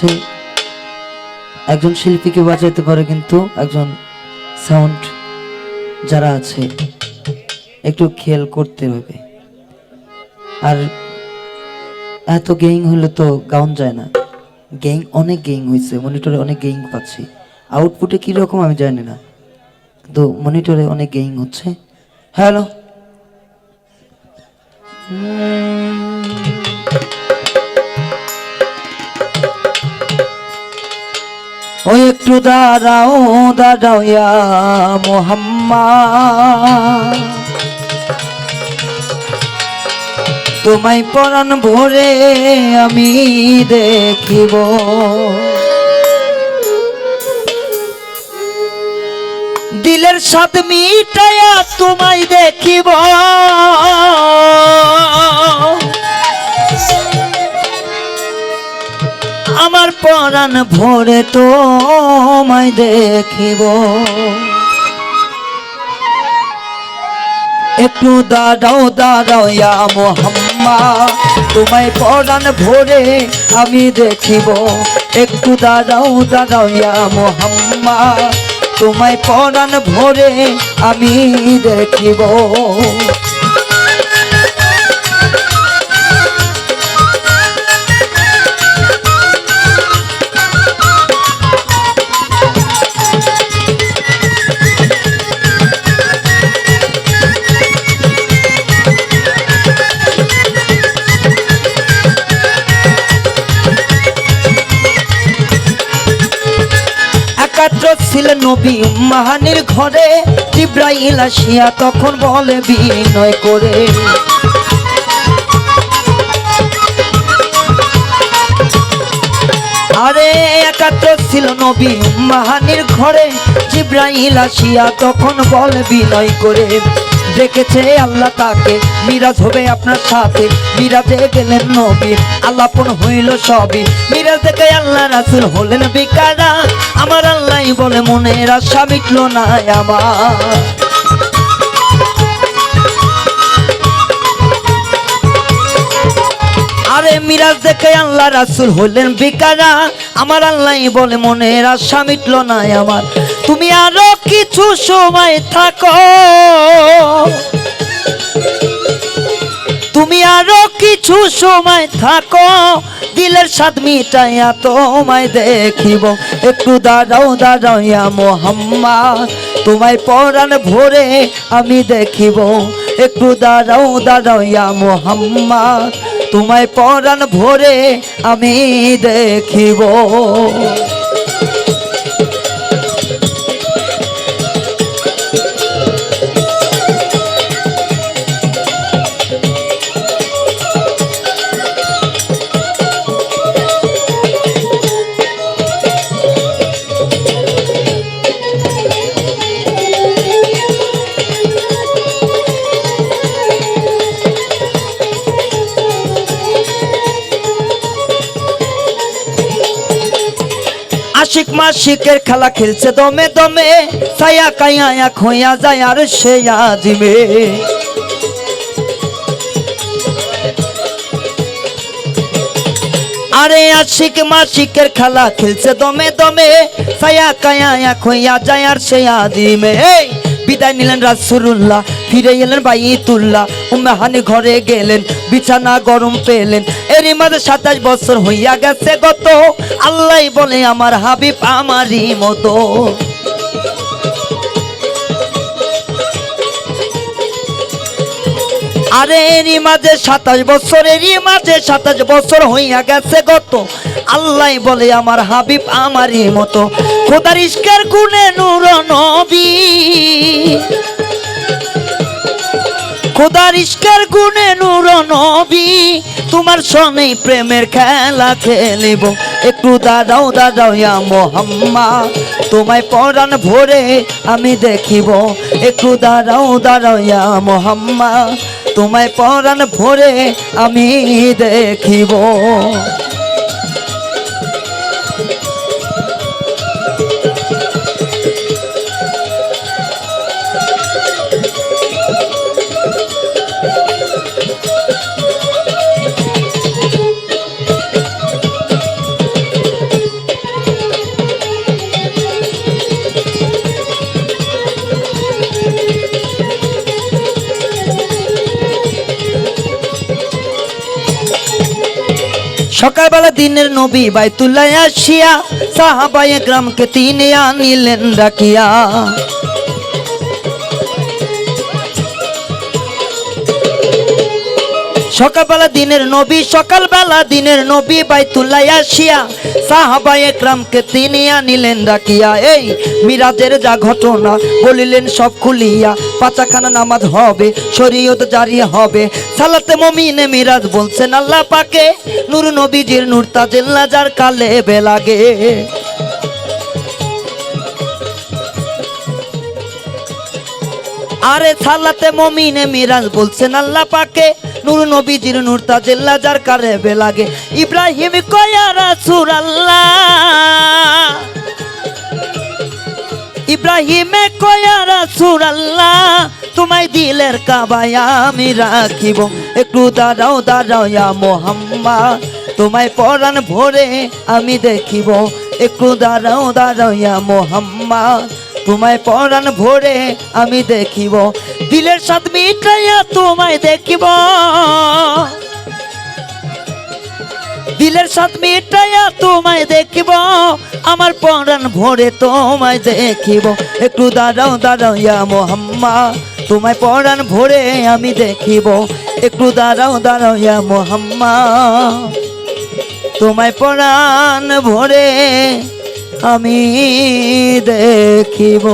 হচ্ছে একজন শিল্পীকে বাজাইতে পারে কিন্তু একজন সাউন্ড যারা আছে, একটু খেয়াল করতে হবে। আর এত গেইং হলে তো গাউন যায় না। গেইং, অনেক গেইং হয়েছে মনিটরে অনেক গেইং পাচ্ছি। আউটপুটে কীরকম আমি জানি না, কিন্তু মনিটরে অনেক গেইং হচ্ছে। হ্যালো। ও একটু দাঁড়াও দাঁড়াও মোহাম্মদ। তোমায় পরাণ ভরে আমি দেখিব। দিলের সাথ মিটায়া তোমায় দেখিব। আমার পরাণ ভরে তোমায় দেখিব। একটু দাঁড়াও দাঁড়াও ইয়া মোহাম্মা তোমায় পরাণ ভরে আমি দেখিব। একটু দাঁড়াও দাঁড়াও ইয়া মোহাম্মা তোমায় পরাণ ভরে আমি দেখিব। একাত্র ছিলেন নবী মাহানির ঘরে। জিব্রাইল আসিয়া তখন বলে বিনয় করে। আরে একাত্র ছিল নবী মাহানির ঘরে। জিব্রাইল আসিয়া তখন বলে বিনয় করে। দেখেছে আল্লাহ তাকে। মিরাজ হবে আপনার সাথে। মিরাজে গেলেন নবী আল্লাপন হইল সবই। মিরাজ দেখে আল্লাহ রাসুল হলেন বিকারা আমার আল্লাহ বলে মনের আশা মিটল না আমার। আরে মিরাজ দেখে আল্লাহ রাসুল হলেন বিকারা আমার আল্লাহ বলে, মনের আশা মিটল না আমার। তুমি আরও কিছু সময় থাকো। তুমি আরও কিছু সময় থাকো। দিলের স্বাদ মিটাইয়া তোমায় দেখিব। একটু দাঁড়াও দাঁড়াও ইয়া মোহাম্মা তোমায় পরাণ ভরে আমি দেখিব। একটু দাঁড়াও দাঁড়াও ইয়া মোহাম্মা তোমায় পরাণ ভরে আমি দেখিব। মাসিকের খেলা খেলছে দমে দমে, ছায়া কায়া এক হইয়া যায় আর সে আজিমে আরে আশিক মাসিকের খেলা খেলছে দমে দমে, ছায়া কায়া এক যায় আর সে আজিমে বিদায় নিলেন রাসুল্লাহ ফিরে এলেন বাইতুল্লাহ। উম্মেহানি ঘরে গেলেন, বিছানা গরম পেলেন। এরই মাঝে সাতাশ বছর হইয়া গেছে গত। আল্লাহ বলে, আমার হাবিব আমারই মতো। আরে এরই মাঝে সাতাশ বছর, এরই মাঝে সাতাশ বছর হইয়া গেছে গত। আল্লাহ বলে, আমার হাবিব আমারই মতো। খোদার ইস্কার গুনে নূর নবী। খোদার ইস্কার গুনে নূর নবী। তোমার সনে প্রেমের খেলা খেলিব। একটু দাঁড়াও দাঁড়াও ইয়া মোহাম্মা তোমায় পরাণ ভরে আমি দেখিব। একটু দাঁড়াও দাঁড়াও ইয়া মোহাম্মা তোমায় পরাণ ভরে আমি দেখিব। সকালবেলা দিনের নবী বাইতুল্লাহ আসিয়া সাহাবায়ে গ্রামকে তিনি আনিলেন ডাকিয়া সকালবেলা দিনের নবী, সকালবেলা দিনের নবী বাইতুল্লাহ আসিয়া সাহাবায়ে একরামকে তিনি আনিলেন ডাকিয়া এই মিরাজের যা ঘটনা, বলিলেন, সব খুলিয়া, পাঁচাখানা নামাজ হবে, শরীয়ত জারি হবে। সালাতে মমিনে মিরাজ বলছেন, আল্লাহ পাকে, নূর নবীজির নূর তাজিল্লা যার কালে বেলাগে। আরে সালাতে মমিনে মিরাজ বলছেন আল্লাহ পাকে। নূর নবীজির নূর তাজিল্লা যার কারে বেলাগে। ইব্রাহিম কয়া রাসূল আল্লাহ ইব্রাহিমে কয়া রাসূল আল্লাহ তোমায় দিলের কাবায় আমি রাখিব। একটু দাঁড়াও দাঁড়াও ইয়া মোহাম্মদ, তোমায় পরাণ ভরে আমি দেখিব। একটু দাঁড়াও দাঁড়াও ইয়া মোহাম্মদ তোমায় পরাণ ভরে আমি দেখিব। দিলের সাথ মিটাইয়া তোমায় দেখিব। দিলের সাথ মিটাইয়া তোমায় দেখিব। আমার পরাণ ভরে তোমায় দেখিব। একটু দাঁড়াও দাঁড়াও ইয়া মোহাম্মা তোমায় পরাণ ভরে আমি দেখিব। একটু দাঁড়াও দাঁড়াও ইয়া মোহাম্মা তোমায় পরাণ ভরে আমি দেখিব।